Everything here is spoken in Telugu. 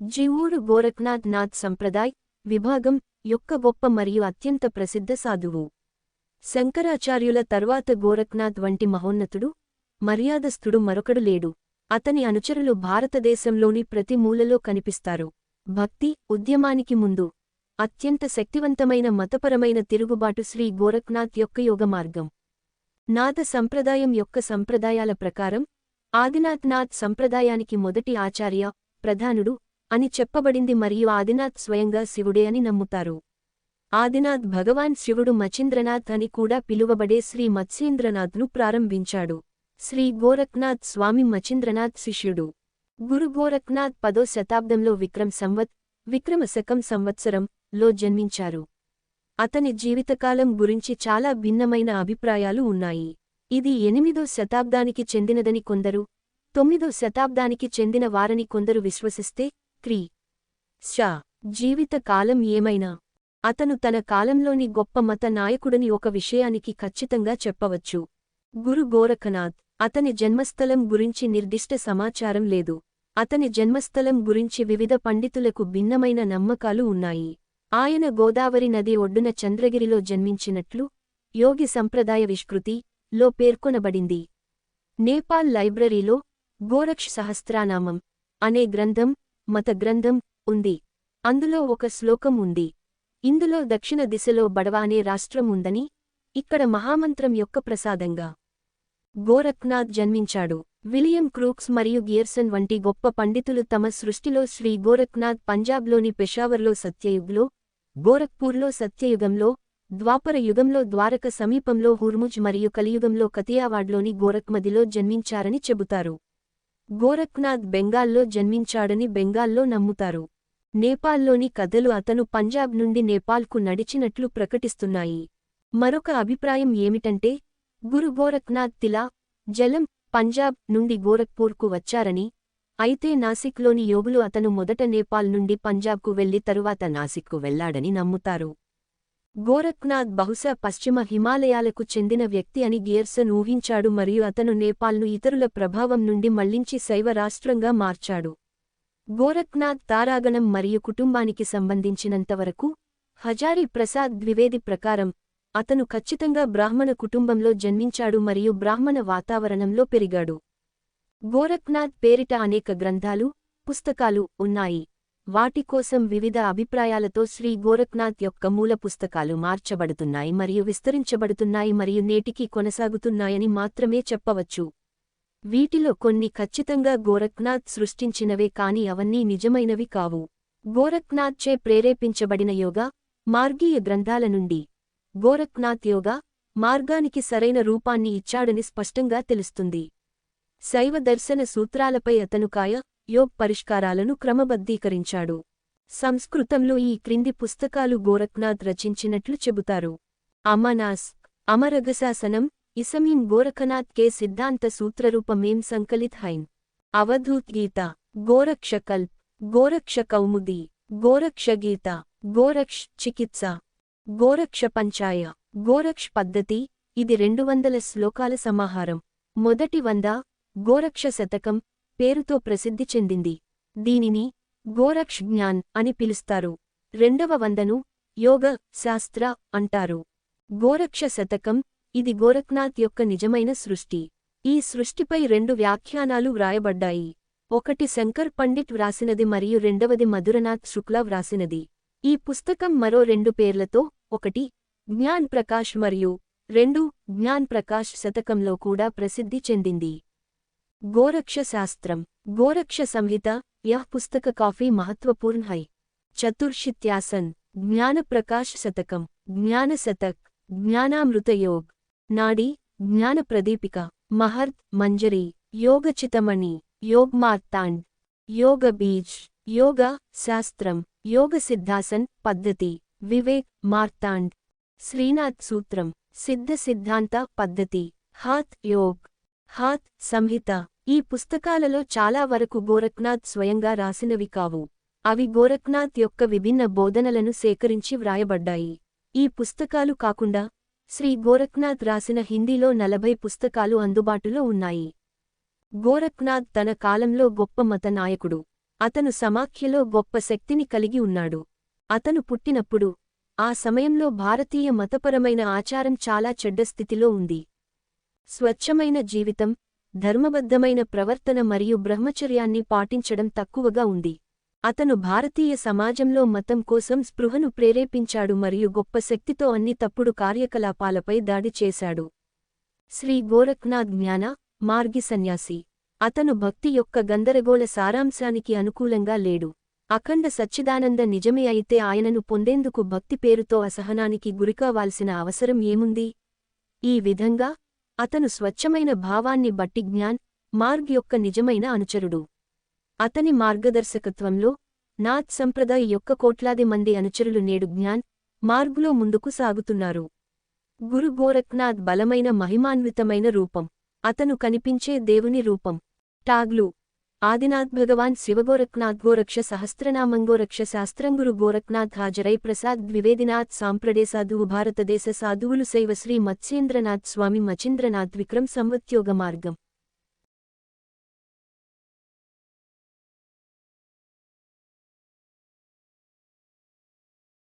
జివూరు గోరఖ్నాథ్ నాథ్ సంప్రదాయ్ విభాగం యొక్క గొప్ప మరియు అత్యంత ప్రసిద్ధ సాధువు. శంకరాచార్యుల తర్వాత గోరఖ్నాథ్ వంటి మహోన్నతుడు మర్యాదస్థుడు మరొకడు లేడు. అతని అనుచరులు భారతదేశంలోని ప్రతి మూలలో కనిపిస్తారు. భక్తి ఉద్యమానికి ముందు అత్యంత శక్తివంతమైన మతపరమైన తిరుగుబాటు శ్రీ గోరఖ్నాథ్ యొక్క యోగ మార్గం. నాథ సంప్రదాయం యొక్క సంప్రదాయాల ప్రకారం ఆదినాథ్ నాథ్ సంప్రదాయానికి మొదటి ఆచార్య ప్రధానుడు అని చెప్పబడింది మరియు ఆదినాథ్ స్వయంగా శివుడే అని నమ్ముతారు. ఆదినాథ్ భగవాన్ శివుడు మచింద్రనాథ్ అని కూడా పిలువబడే శ్రీ మత్స్యేంద్రనాథ్ను ప్రారంభించాడు. శ్రీ గోరఖ్నాథ్ స్వామి మచింద్రనాథ్ శిష్యుడు. గురు గోరఖ్నాథ్ పదో శతాబ్దంలో విక్రమ్ సంవత్ విక్రమశకం సంవత్సరం లో జన్మించారు. అతని జీవితకాలం గురించి చాలా భిన్నమైన అభిప్రాయాలు ఉన్నాయి. ఇది ఎనిమిదో శతాబ్దానికి చెందినదని కొందరు తొమ్మిదో శతాబ్దానికి చెందిన వారని కొందరు విశ్వసిస్తే క్రీ షా జీవితకాలం ఏమైనా? అతను తన కాలంలోని గొప్ప మత నాయకుడని ఒక విషయానికి ఖచ్చితంగా చెప్పవచ్చు. గురు గోరఖనాథ్ అతని జన్మస్థలం గురించి నిర్దిష్ట సమాచారం లేదు. అతని జన్మస్థలం గురించి వివిధ పండితులకు భిన్నమైన నమ్మకాలు ఉన్నాయి. ఆయన గోదావరి నది ఒడ్డున చంద్రగిరిలో జన్మించినట్లు యోగి సంప్రదాయ విష్కృతి లో పేర్కొనబడింది. నేపాల్ లైబ్రరీలో గోరక్ష్ సహస్రానామం అనే గ్రంథం మత గ్రంథం ఉంది. అందులో ఒక శ్లోకం ఉంది. ఇందులో దక్షిణ దిశలో బడవ అనే రాష్ట్రం ఉందని ఇక్కడ మహామంత్రం యొక్క ప్రసాదంగా. గోరఖ్నాథ్ జన్మించాడు. విలియం క్రూక్స్ మరియు గియర్సన్ వంటి గొప్ప పండితులు తమ సృష్టిలో శ్రీ గోరఖ్నాథ్ పంజాబ్లోని పెషావర్లో సత్యయుగ్లో గోరఖ్పూర్లో సత్యయుగంలో ద్వాపర యుగంలో ద్వారక సమీపంలో హుర్ముజ్ మరియు కలియుగంలో కతియావాడ్లోని గోరఖ్మదిలో జన్మించారని చెబుతారు. గోరఖ్నాథ్ బెంగాల్లో జన్మించాడని బెంగాల్లో నమ్ముతారు. నేపాల్లోని కథలు అతను పంజాబ్ నుండి నేపాల్కు నడిచినట్లు ప్రకటిస్తున్నాయి. మరొక అభిప్రాయం ఏమిటంటే గురు గోరఖ్నాథ్ తిలా జలం పంజాబ్ నుండి గోరఖ్పూర్కు వచ్చారని అయితే నాసిక్లోని యోగులు అతను మొదట నేపాల్ నుండి పంజాబ్కు వెళ్ళి తరువాత నాసిక్కు వెళ్ళాడని నమ్ముతారు. గోరఖ్నాథ్ బహుశా పశ్చిమ హిమాలయాలకు చెందిన వ్యక్తి అని గియర్సన్ ఊహించాడు మరియు అతను నేపాల్ను ఇతరుల ప్రభావం నుండి మళ్ళించి శైవ రాష్ట్రంగా మార్చాడు. గోరఖ్నాథ్ తారాగణం మరియు కుటుంబానికి సంబంధించినంతవరకు హజారి ప్రసాద్ ద్వివేది ప్రకారం అతను ఖచ్చితంగా బ్రాహ్మణ కుటుంబంలో జన్మించాడు మరియు బ్రాహ్మణ వాతావరణంలో పెరిగాడు. గోరఖ్నాథ్ పేరిట అనేక గ్రంథాలు పుస్తకాలు ఉన్నాయి. వాటికోసం వివిధ అభిప్రాయాలతో శ్రీ గోరఖ్నాథ్ యొక్క మూల పుస్తకాలు మార్చబడుతున్నాయి మరియు విస్తరించబడుతున్నాయి మరియు నేటికి కొనసాగుతున్నాయని మాత్రమే చెప్పవచ్చు. వీటిలో కొన్ని ఖచ్చితంగా గోరఖ్నాథ్ సృష్టించినవే కాని అవన్నీ నిజమైనవి కావు. గోరఖ్నాథ్చే ప్రేరేపించబడిన యోగా మార్గీయ గ్రంథాల నుండి. గోరఖ్నాథ్ యోగా మార్గానికి సరైన రూపాన్ని ఇచ్చాడని స్పష్టంగా తెలుస్తుంది. శైవ దర్శన సూత్రాలపై అతను కాయ యోగ్ పరిష్కారాలను క్రమబద్ధీకరించాడు. సంస్కృతంలో ఈ క్రింది పుస్తకాలు గోరఖ్నాథ్ రచించినట్లు చెబుతారు. అమనాస్ అమరగశాసనం ఇసమీన్ గోరఖనాథ్ కే సిద్ధాంత సూత్రరూపమేం సంకలిత్ హైన్. అవధూత్ గీత గోరక్షకల్ప్ గోరక్ష కౌముది గోరక్ష గీత గోరక్ష్ చికిత్స గోరక్ష పంచాయ గోరక్ష్ పద్ధతి ఇది రెండు వందల శ్లోకాల సమాహారం. మొదటి వంద గోరక్ష శతకం పేరుతో ప్రసిద్ధి చెందింది. దీనిని గోరక్ష్ జ్ఞాన్ అని పిలుస్తారు. రెండవ వందను యోగ శాస్త్ర అంటారు. గోరక్ష శతకం ఇది గోరఖ్నాథ్ యొక్క నిజమైన సృష్టి. ఈ సృష్టిపై రెండు వ్యాఖ్యానాలు వ్రాయబడ్డాయి. ఒకటి శంకర్ పండిట్ వ్రాసినది మరియు రెండవది మధురనాథ్ శుక్లా వ్రాసినది. ఈ పుస్తకం మరో రెండు పేర్లతో ఒకటి జ్ఞాన్ ప్రకాష్ మరియు రెండు జ్ఞాన్ ప్రకాష్ శతకంలో కూడా ప్రసిద్ధి చెందింది. గోరక్ష శాస్త్రం గోరక్ష సంహిత యహ్ పుస్తక కాఫీ మహత్వపూర్ణ హై చతుర్షిత్యాసన్ జ్ఞాన ప్రకాష్ శతకం జ్ఞాన శతక్ జ్ఞానామృతయోగ్ నాడి జ్ఞాన ప్రదీపిక మహర్త్ మంజరి యోగచితమణి యోగ్మార్తాండ్ యోగ బీజ్ యోగ శాస్త్రం యోగ సిద్ధాసన్ పద్ధతి వివేక్ మార్తాండ్ శ్రీనాథ్ సూత్రం సిద్ధ సిద్ధాంత పద్ధతి హాత్ యోగ్ హాత్ సంహిత. ఈ పుస్తకాలలో చాలా వరకు గోరఖ్నాథ్ స్వయంగా రాసినవి కావు. అవి గోరఖ్నాథ్ యొక్క విభిన్న బోధనలను సేకరించి వ్రాయబడ్డాయి. ఈ పుస్తకాలు కాకుండా శ్రీ గోరఖ్నాథ్ రాసిన హిందీలో నలభై పుస్తకాలు అందుబాటులో ఉన్నాయి. గోరఖ్నాథ్ తన కాలంలో గొప్ప మత నాయకుడు. అతను సమాఖ్యలో గొప్ప శక్తిని కలిగి ఉన్నాడు. అతను పుట్టినప్పుడు ఆ సమయంలో భారతీయ మతపరమైన ఆచారం చాలా చెడ్డ స్థితిలో ఉంది. స్వచ్ఛమైన జీవితం ధర్మబద్ధమైన ప్రవర్తన మరియు బ్రహ్మచర్యాన్ని పాటించడం తక్కువగా ఉంది. అతను భారతీయ సమాజంలో మతం కోసం స్పృహను ప్రేరేపించాడు మరియు గొప్ప శక్తితో అన్ని తప్పుడు కార్యకలాపాలపై దాడి చేశాడు. శ్రీ గోరఖ్నాథ్ జ్ఞాన మార్గి సన్యాసి. అతను భక్తి యొక్క గందరగోళ సారాంశానికి అనుకూలంగా లేడు. అఖండ సచ్చిదానంద నిజమే అయితే ఆయనను పొందేందుకు భక్తి పేరుతో అసహనానికి గురికావాల్సిన అవసరం ఏముంది? ఈ విధంగా అతను స్వచ్ఛమైన భావాన్ని బట్టి జ్ఞాన్ మార్గ్ యొక్క నిజమైన అనుచరుడు. అతని మార్గదర్శకత్వంలో నాథ్ సంప్రదాయ యొక్క కోట్లాది మంది అనుచరులు నేడు జ్ఞాన్ మార్గులో ముందుకు సాగుతున్నారు. గురు గోరఖ్నాథ్ బలమైన మహిమాన్వితమైన రూపం. అతను కనిపించే దేవుని రూపం. టాగ్లు ఆదినాథ్ భగవాన్ శివగోరఖ్నాథ్ గోరక్ష సహస్రనామంగోరక్ష శాస్త్రంగురు గోరఖ్నాథ్ హాజరై ప్రసాద్ ద్వివేదినాథ్ సాంప్రడే సాధువు భారతదేశ సాధువులు శైవ శ్రీ మత్స్యేంద్రనాథ్ స్వామి మచింద్రనాథ్ విక్రమ్ సంవత్యోగ మార్గం